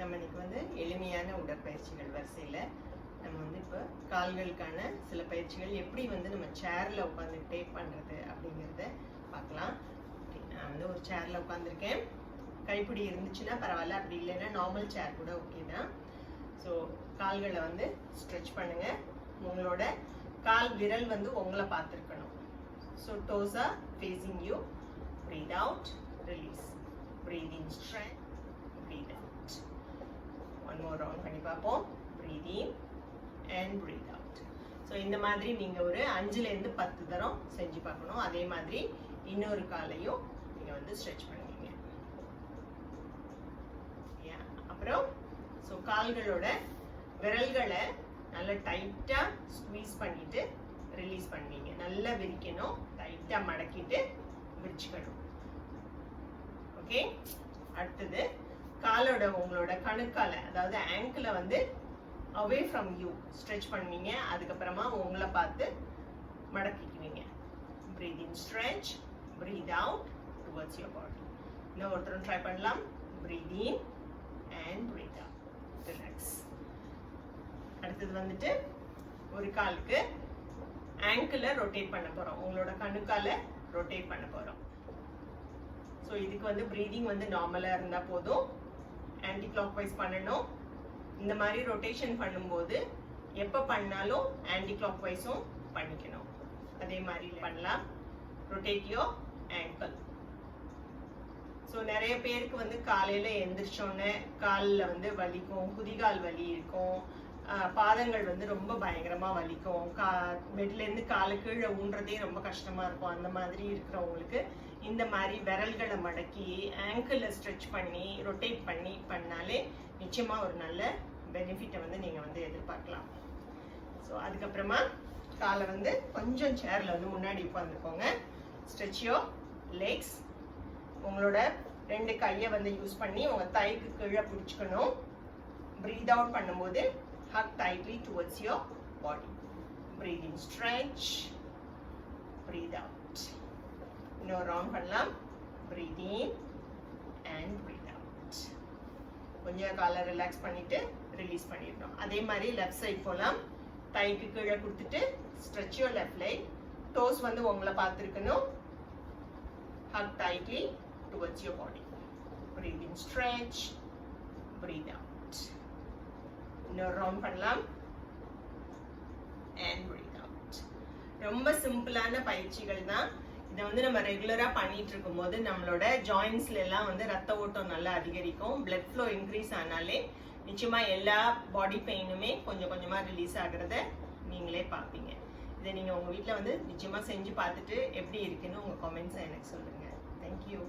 நம்ம இன்னைக்கு வந்து எளிமையான உடற்பயிற்சிகள் வரிசையில் நம்ம வந்து இப்போ கால்களுக்கான சில பயிற்சிகள் எப்படி வந்து நம்ம சேரில் உட்காந்துக்கிட்டே பண்ணுறது அப்படிங்கிறத பார்க்கலாம். நான் வந்து ஒரு சேரில் உட்காந்துருக்கேன் கைப்பிடி இருந்துச்சுன்னா பரவாயில்ல அப்படி இல்லைன்னா நார்மல் சேர் கூட ஓகே தான். ஸோ கால்களை வந்து ஸ்ட்ரெச் பண்ணுங்கள் உங்களோட கால் விரல் வந்து உங்களை பார்த்துருக்கணும். So toes facing you breathe out release. Breathe in strength breathe out one more round பண்ணி பார்ப்போம். Breathe in and breathe out. So இந்த மாதிரி நீங்கள் ஒரு அஞ்சுலேருந்து பத்து தரம் செஞ்சு பார்க்கணும். அதே மாதிரி இன்னொரு காலையும் நீங்கள் வந்து ஸ்ட்ரெச் பண்ணுவீங்க. அப்புறம் ஸோ கால்களோட விரல்களை நல்லா டைட்டாக ஸ்குவீஸ் பண்ணிட்டு ரிலீஸ் பண்ணுவீங்க. நல்லா விரிக்கணும். டைட்டாக மடக்கிட்டு விரிச்சுக்கணும். ஓகே அடுத்தது காலோட உங்களோட கணுக்கால அதாவது ஆங்கிளை வந்து அவே ஃப்ரம் யூ ஸ்ட்ரெச் பண்ணுவீங்க. அதுக்கப்புறமா உங்களை பார்த்து மடக்கிக்குவீங்க. Breathe in stretch breathe out towards your body இன்னும் ஒருத்தரும் ட்ரை பண்ணலாம். Breathe in and breathe out relax அடுத்தது வந்துட்டு ஒரு காலுக்கு ஆங்கிளை ரொட்டேட் பண்ண போகிறோம் உங்களோட கணுக்கால ரொட்டேட் பண்ண போகிறோம் ஸோ இதுக்கு வந்து ப்ரீதிங் வந்து நார்மலாக இருந்தால் போதும். ஆன்டி கிளாக் வைஸ் பண்ணணும். இந்த மாதிரி ரொட்டேஷன் பண்ணும்போது எப்போ பண்ணாலும் ஆன்டி கிளாக் வைஸும் பண்ணிக்கணும். அதே மாதிரி பண்ணலாம். ரொட்டேட் யோ ஆங்கிள் ஸோ நிறைய பேருக்கு வந்து காலையில் எந்திரிச்சோன்னே காலில் வந்து வலிக்கும் குதிகால் வலி இருக்கும். பாதங்கள் வந்து ரொம்ப பயங்கரமாக வலிக்கும். கா பெட்லேருந்து காலு கீழே ஊன்றதே ரொம்ப கஷ்டமாக இருக்கும். அந்த மாதிரி இருக்கிறவங்களுக்கு இந்த மாதிரி விரல்களை மடக்கி ஆங்கிளில் ஸ்ட்ரெச் பண்ணி ரொட்டேட் பண்ணி பண்ணாலே நிச்சயமாக ஒரு நல்ல பெனிஃபிட்டை வந்து நீங்கள் வந்து எதிர்பார்க்கலாம். ஸோ அதுக்கப்புறமா காலை வந்து கொஞ்சம் சேரில் வந்து முன்னாடி உட்காந்துக்கோங்க ஸ்ட்ரெச்சியோ லெக்ஸ் உங்களோட ரெண்டு கையை வந்து யூஸ் பண்ணி உங்கள் தைக்கு கீழே பிடிச்சிக்கணும். ப்ரீத் அவுட் பண்ணும்போது hug tightly towards your body. Breathe in, stretch. Breathe out. இன்னொரு ரவுண்ட் பண்ணலாம் breathe in and breathe out. கொஞ்சம் காலை ரிலாக்ஸ் பண்ணிட்டு ரிலீஸ் பண்ணிடணும் அதே மாதிரி லெஃப்ட் சைட் போகலாம் தைக்கு கீழே கொடுத்துட்டு stretch your left like toes வந்து உங்களை பார்த்துருக்கணும் hug tightly towards your body. Breathe in, stretch. Breathe out. இன்னொரு ரவுண்ட் பண்ணலாம். அண்ட் பிரீத் அவுட் ரொம்ப சிம்பிளான பயிற்சிகள் தான். இதை வந்து நம்ம ரெகுலராக பண்ணிட்டு இருக்கும்போது நம்மளோட ஜாயின்ஸ்ல எல்லாம் வந்து ரத்த ஓட்டம் நல்லா அதிகரிக்கும். பிளட் ஃப்ளோ இன்க்ரீஸ் ஆனாலே நிச்சயமா எல்லா பாடி பெயினுமே கொஞ்சம் கொஞ்சமா ரிலீஸ் ஆகுறத நீங்களே பார்ப்பீங்க. இதை நீங்கள் உங்கள் வீட்டில் வந்து நிச்சயமாக செஞ்சு பார்த்துட்டு எப்படி இருக்குன்னு உங்கள் கமெண்ட்ஸை எனக்கு சொல்லுங்கள் தேங்க்யூ